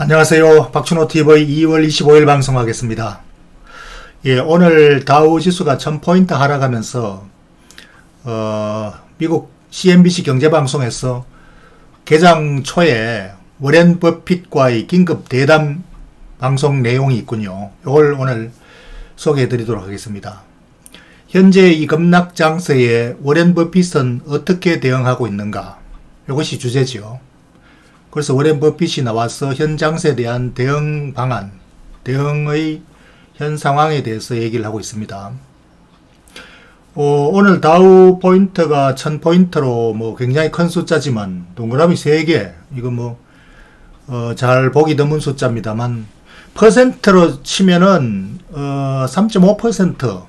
안녕하세요. 박준호 TV 2월 25일 방송하겠습니다. 예, 오늘 다우 지수가 1000포인트 하락하면서 어, 미국 CNBC 경제방송에서 개장 초에 워렌 버핏과의 긴급 대담 방송 내용이 있군요. 이걸 오늘 소개해 드리도록 하겠습니다. 현재 이 급락 장세에 워렌 버핏은 어떻게 대응하고 있는가? 이것이 주제지요. 그래서 워렌 버핏이 나와서 현 장세에 대한 대응 방안, 대응의 현 상황에 대해서 얘기를 하고 있습니다. 어, 오늘 다우 포인트가 1000포인트로 뭐 굉장히 큰 숫자지만 동그라미 3개, 이거 뭐, 어, 잘 보기 드문 숫자입니다만, 퍼센트로 치면은, 어, 3.5%,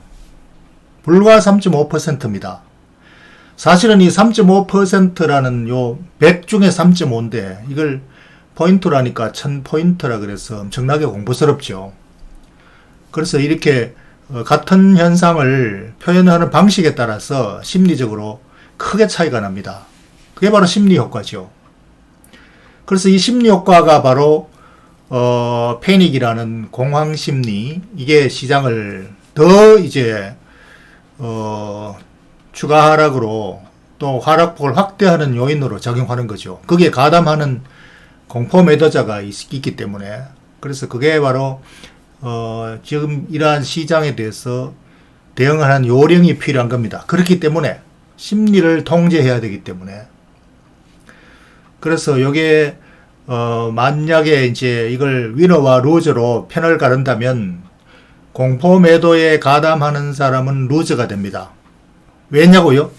불과 3.5%입니다. 사실은 이 3.5%라는 요 100 중에 3.5인데 이걸 포인트라니까 1000포인트라 그래서 엄청나게 공부스럽죠. 그래서 이렇게 어, 같은 현상을 표현하는 방식에 따라서 심리적으로 크게 차이가 납니다. 그게 바로 심리 효과죠. 그래서 이 심리 효과가 바로 어, 패닉이라는 공황 심리 이게 시장을 더 이제 어, 추가 하락으로 또 하락폭을 확대하는 요인으로 작용하는 거죠. 그게 가담하는 공포 매도자가 있, 기 때문에 그래서 그게 바로 어, 지금 이러한 시장에 대해서 대응을 하는 요령이 필요한 겁니다. 그렇기 때문에 심리를 통제해야 되기 때문에 그래서 요게 어, 만약에 이제 이걸 위너와 루저로 편을 가른다면 공포 매도에 가담하는 사람은 루저가 됩니다. 왜냐고요?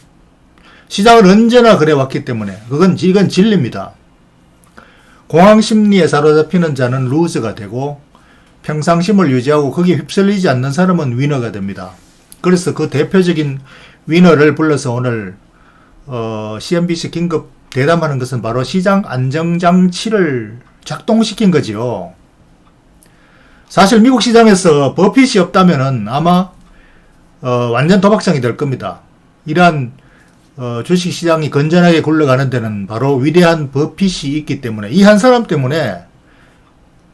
시장은 언제나 그래 왔기 때문에 그건 이건 진리입니다. 공황 심리에 사로잡히는 자는 루즈가 되고 평상심을 유지하고 거기에 휩쓸리지 않는 사람은 위너가 됩니다. 그래서 그 대표적인 위너를 불러서 오늘 어, CNBC 긴급 대담하는 것은 바로 시장 안정장치를 작동시킨 거지요. 사실 미국 시장에서 버핏이 없다면 아마 어, 완전 도박장이 될 겁니다. 이러한 어, 주식 시장이 건전하게 굴러가는 데는 바로 위대한 버핏이 있기 때문에 이 한 사람 때문에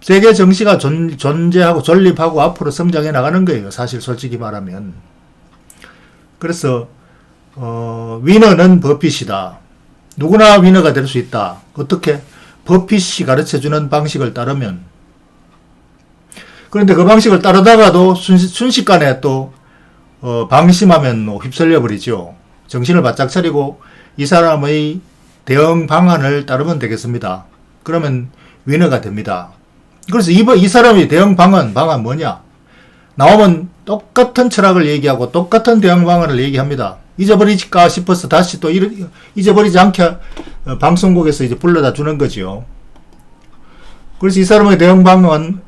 세계 정시가 존, 존재하고 존립하고 앞으로 성장해 나가는 거예요. 사실 솔직히 말하면. 그래서 어, 위너는 버핏이다. 누구나 위너가 될 수 있다. 어떻게? 버핏이 가르쳐주는 방식을 따르면. 그런데 그 방식을 따르다가도 순식, 간에 또 어, 방심하면 뭐 휩쓸려 버리죠. 정신을 바짝 차리고 이 사람의 대응 방안을 따르면 되겠습니다. 그러면 위너가 됩니다. 그래서 이, 이 사람의 대응 방안, 방안 뭐냐? 나오면 똑같은 철학을 얘기하고 똑같은 대응 방안을 얘기합니다. 잊어버리까 싶어서 다시 또 잊어버리지 않게 어, 방송국에서 이제 불러다 주는 거죠. 그래서 이 사람의 대응 방안은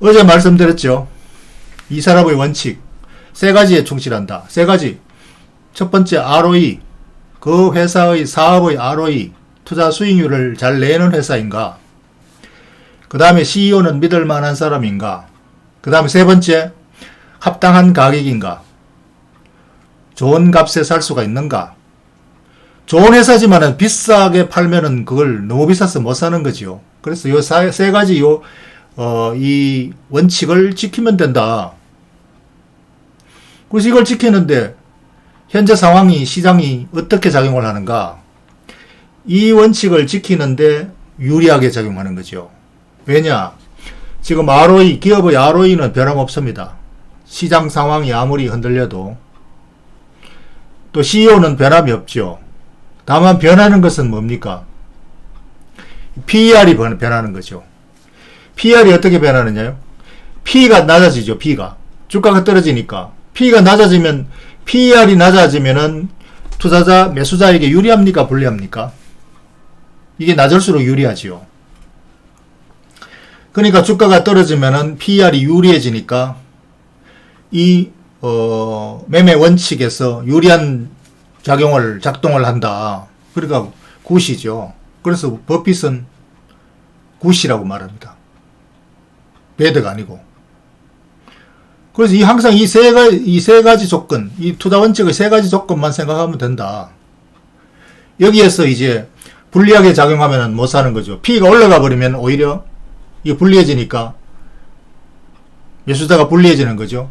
어제 말씀드렸죠. 이 사람의 원칙. 세 가지에 충실한다. 세 가지. 첫 번째 ROE. 그 회사의 사업의 ROE, 투자 수익률을 잘 내는 회사인가? 그 다음에 CEO는 믿을 만한 사람인가? 그 다음에 세 번째, 합당한 가격인가? 좋은 값에 살 수가 있는가? 좋은 회사지만은 비싸게 팔면은 그걸 너무 비싸서 못 사는 거지요. 그래서 요 세 가지 요, 어, 이 원칙을 지키면 된다. 그래서 이걸 지키는데 현재 상황이 시장이 어떻게 작용을 하는가? 이 원칙을 지키는데 유리하게 작용하는 거죠. 왜냐? 지금 ROE, 기업의 ROE는 변함없습니다. 시장 상황이 아무리 흔들려도 또 CEO는 변함이 없죠. 다만 변하는 것은 뭡니까? PER이 변하는 거죠. PER이 어떻게 변하느냐요? P가 낮아지죠, P가. 주가가 떨어지니까. P가 낮아지면 PER이 낮아지면은 투자자 매수자에게 유리합니까 불리합니까? 이게 낮을수록 유리하지요. 그러니까 주가가 떨어지면은 PER이 유리해지니까 이 어, 매매 원칙에서 유리한 작용을 작동을 한다. 그러니까 굿이죠. 그래서 버핏은 굿이라고 말합니다. 배드가 아니고. 그래서 이 항상 이 세 가지, 이 세 가지 조건, 이 투자 원칙의 세 가지 조건만 생각하면 된다. 여기에서 이제 불리하게 작용하면 못 사는 거죠. P가 올라가 버리면 오히려 이게 불리해지니까 매수자가 불리해지는 거죠.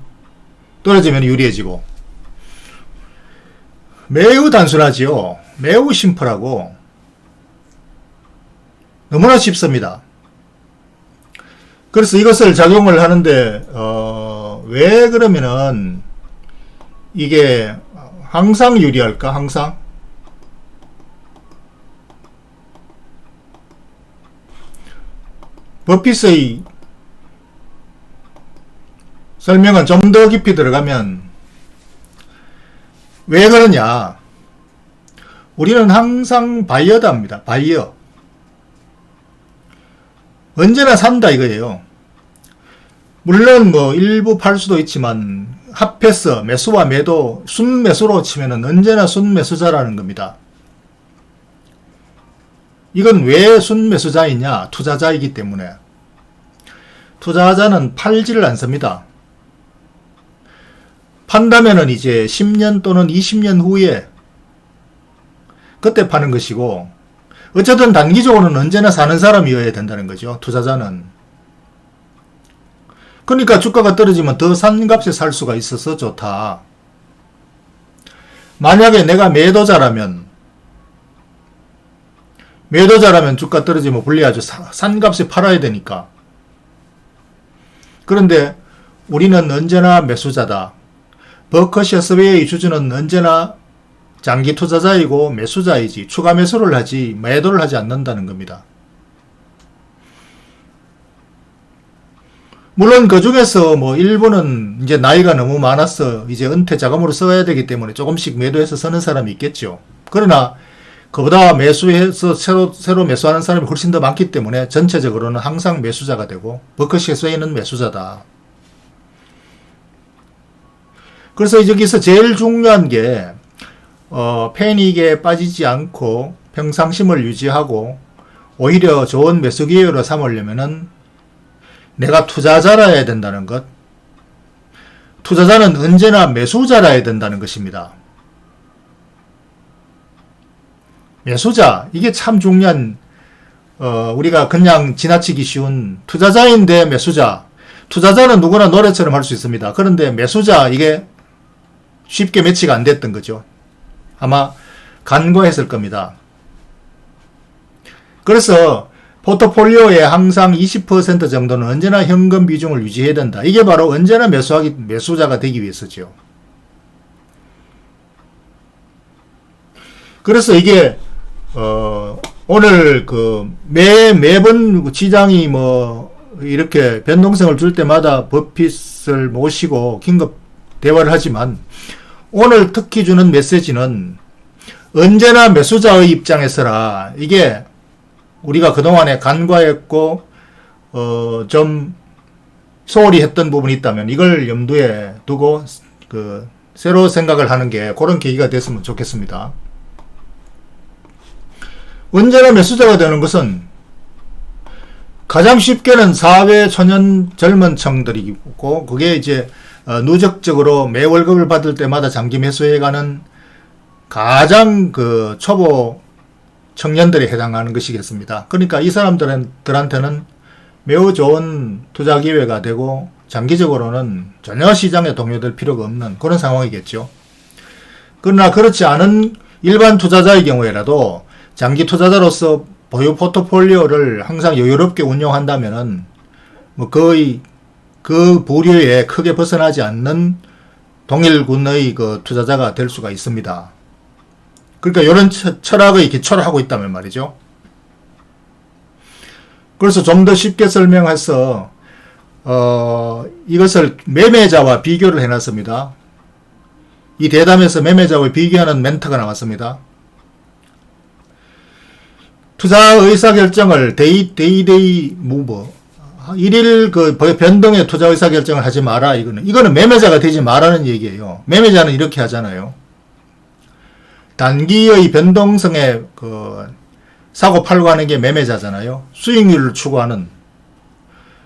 떨어지면 유리해지고. 매우 단순하지요. 매우 심플하고 너무나 쉽습니다. 그래서 이것을 작용을 하는데 어, 왜 그러면은 이게 항상 유리할까? 항상 버핏의 설명은 좀 더 깊이 들어가면 왜 그러냐? 우리는 항상 바이어답니다. 바이어. 언제나 산다 이거예요. 물론 뭐 일부 팔 수도 있지만 합해서 매수와 매도 순매수로 치면은 언제나 순매수자라는 겁니다. 이건 왜 순매수자이냐? 투자자이기 때문에. 투자자는 팔지를 않습니다. 판다면은 이제 10년 또는 20년 후에 그때 파는 것이고 어쨌든 단기적으로는 언제나 사는 사람이어야 된다는 거죠. 투자자는. 그러니까 주가가 떨어지면 더 싼 값에 살 수가 있어서 좋다. 만약에 내가 매도자라면 매도자라면 주가 떨어지면 불리하죠. 싼 값에 팔아야 되니까. 그런데 우리는 언제나 매수자다. 버커셔 스웨이 주주는 언제나 장기 투자자이고 매수자이지 추가 매수를 하지 매도를 하지 않는다는 겁니다. 물론 그 중에서 뭐 일부는 이제 나이가 너무 많아서 이제 은퇴 자금으로 써야 되기 때문에 조금씩 매도해서 쓰는 사람이 있겠죠. 그러나 그보다 매수해서 새로 새로 매수하는 사람이 훨씬 더 많기 때문에 전체적으로는 항상 매수자가 되고 버크셔 스웨이는 매수자다. 그래서 여기서 제일 중요한 게 어, 패닉에 빠지지 않고 평상심을 유지하고 오히려 좋은 매수 기회로 삼으려면은 내가 투자자라야 된다는 것. 투자자는 언제나 매수자라야 된다는 것입니다. 매수자 이게 참 중요한 어, 우리가 그냥 지나치기 쉬운 투자자인데 매수자 투자자는 누구나 노래처럼 할 수 있습니다. 그런데 매수자 이게 쉽게 매치가 안 됐던 거죠. 아마 간과했을 겁니다. 그래서 포트폴리오에 항상 20% 정도는 언제나 현금 비중을 유지해야 된다. 이게 바로 언제나 매수하기, 매수자가 되기 위해서죠. 그래서 이게, 어, 오늘 그, 매, 매번 시장이 뭐, 이렇게 변동성을 줄 때마다 버핏을 모시고 긴급 대화를 하지만, 오늘 특히 주는 메시지는 언제나 매수자의 입장에서라 이게 우리가 그동안에 간과했고 어, 좀 소홀히 했던 부분이 있다면 이걸 염두에 두고 그 새로 생각을 하는 게 그런 계기가 됐으면 좋겠습니다. 언제나 매수자가 되는 것은 가장 쉽게는 사회 초년 젊은 층들이고 그게 이제 어, 누적적으로 매 월급을 받을 때마다 장기 매수해가는 가장 그 초보 청년들에 해당하는 것이겠습니다. 그러니까 이 사람들한테는 매우 좋은 투자 기회가 되고 장기적으로는 전혀 시장에 동요될 필요가 없는 그런 상황이겠죠. 그러나 그렇지 않은 일반 투자자의 경우에라도 장기 투자자로서 보유 포트폴리오를 항상 여유롭게 운영한다면은 뭐 거의 그 부류에 크게 벗어나지 않는 동일군의 그 투자자가 될 수가 있습니다. 그러니까 이런 철학의 기초를 하고 있다면 말이죠. 그래서 좀 더 쉽게 설명해서 어, 이것을 매매자와 비교를 해놨습니다. 이 대담에서 매매자와 비교하는 멘트가 나왔습니다. 투자 의사결정을 데이, 데이, 데이 무버, 일일 그 변동의 투자 의사 결정을 하지 마라 이거는 이거는 매매자가 되지 말라는 얘기예요. 매매자는 이렇게 하잖아요. 단기의 변동성에 그 사고 팔고 하는 게 매매자잖아요. 수익률을 추구하는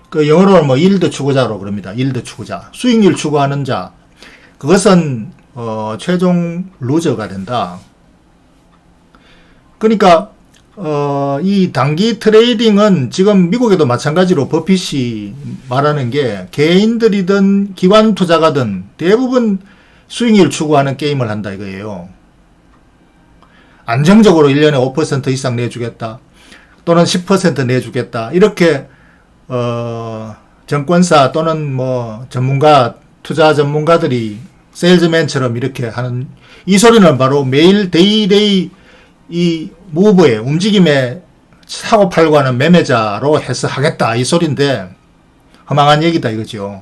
그 영어로는 뭐 일드 추구자로 그럽니다. 일드 추구자. 수익률 추구하는 자. 그것은 어 최종 루저가 된다. 그러니까 어, 이 단기 트레이딩은 지금 미국에도 마찬가지로 버핏이 말하는 게 개인들이든 기관 투자가든 대부분 수익률 추구하는 게임을 한다 이거예요. 안정적으로 1년에 5% 이상 내주겠다. 또는 10% 내주겠다. 이렇게 어, 정권사 또는 뭐 전문가 투자 전문가들이 세일즈맨처럼 이렇게 하는 이 소리는 바로 매일 데이데이 이 무브의 움직임에 사고 팔고 하는 매매자로 해서 하겠다 이 소리인데 허망한 얘기다 이거죠.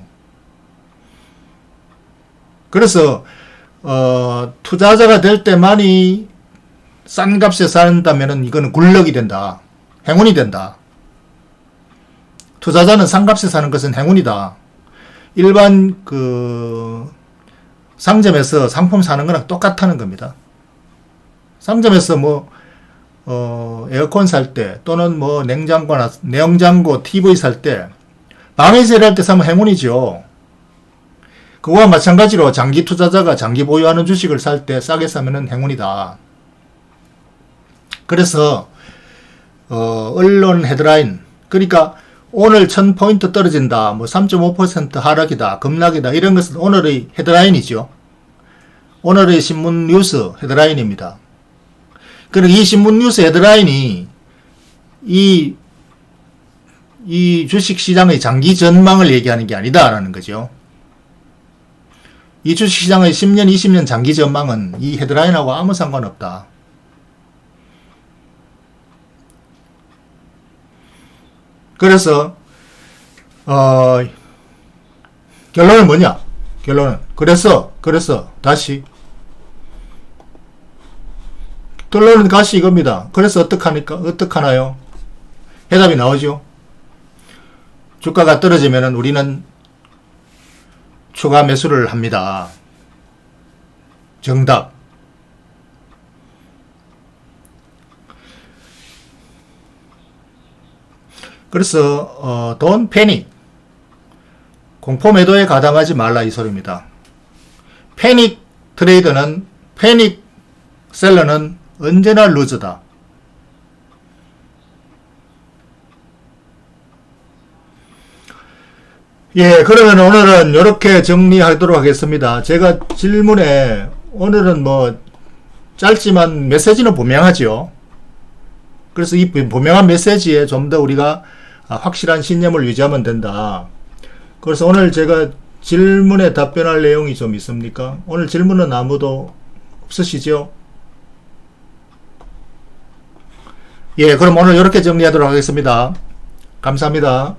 그래서 어, 투자자가 될 때만이 싼 값에 산다면은 이거는 굴럭이 된다. 행운이 된다. 투자자는 싼 값에 사는 것은 행운이다. 일반 그 상점에서 상품 사는 거랑 똑같다는 겁니다. 상점에서 뭐 어, 에어컨 살 때 또는 뭐 냉장고나 냉장고 TV 살 때 방해 세일할 때 사면 행운이죠. 그거와 마찬가지로 장기 투자자가 장기 보유하는 주식을 살 때 싸게 사면은 행운이다. 그래서 어, 언론 헤드라인 그러니까 오늘 1000포인트 떨어진다. 뭐 3.5% 하락이다. 급락이다. 이런 것은 오늘의 헤드라인이죠. 오늘의 신문 뉴스 헤드라인입니다. 그리고 이 신문 뉴스 헤드라인이 이, 이 주식 시장의 장기 전망을 얘기하는 게 아니다라는 거죠. 이 주식 시장의 10년, 20년 장기 전망은 이 헤드라인하고 아무 상관없다. 그래서 어, 결론은 뭐냐? 결론은 그래서 그래서 다시 결론은 다시 이겁니다. 그래서 어떡하니까 어떡하나요? 해답이 나오죠. 주가가 떨어지면은 우리는 추가 매수를 합니다. 정답. 그래서 어, 돈 패닉 공포 매도에 가담하지 말라 이 소리입니다. 패닉 트레이더는 패닉 셀러는 언제나 루즈다. 예, 그러면 오늘은 이렇게 정리하도록 하겠습니다. 제가 질문에 오늘은 뭐 짧지만 메시지는 분명하죠. 그래서 이 분명한 메시지에 좀 더 우리가 확실한 신념을 유지하면 된다. 그래서 오늘 제가 질문에 답변할 내용이 좀 있습니까? 오늘 질문은 아무도 없으시죠? 예, 그럼 오늘 이렇게 정리하도록 하겠습니다. 감사합니다.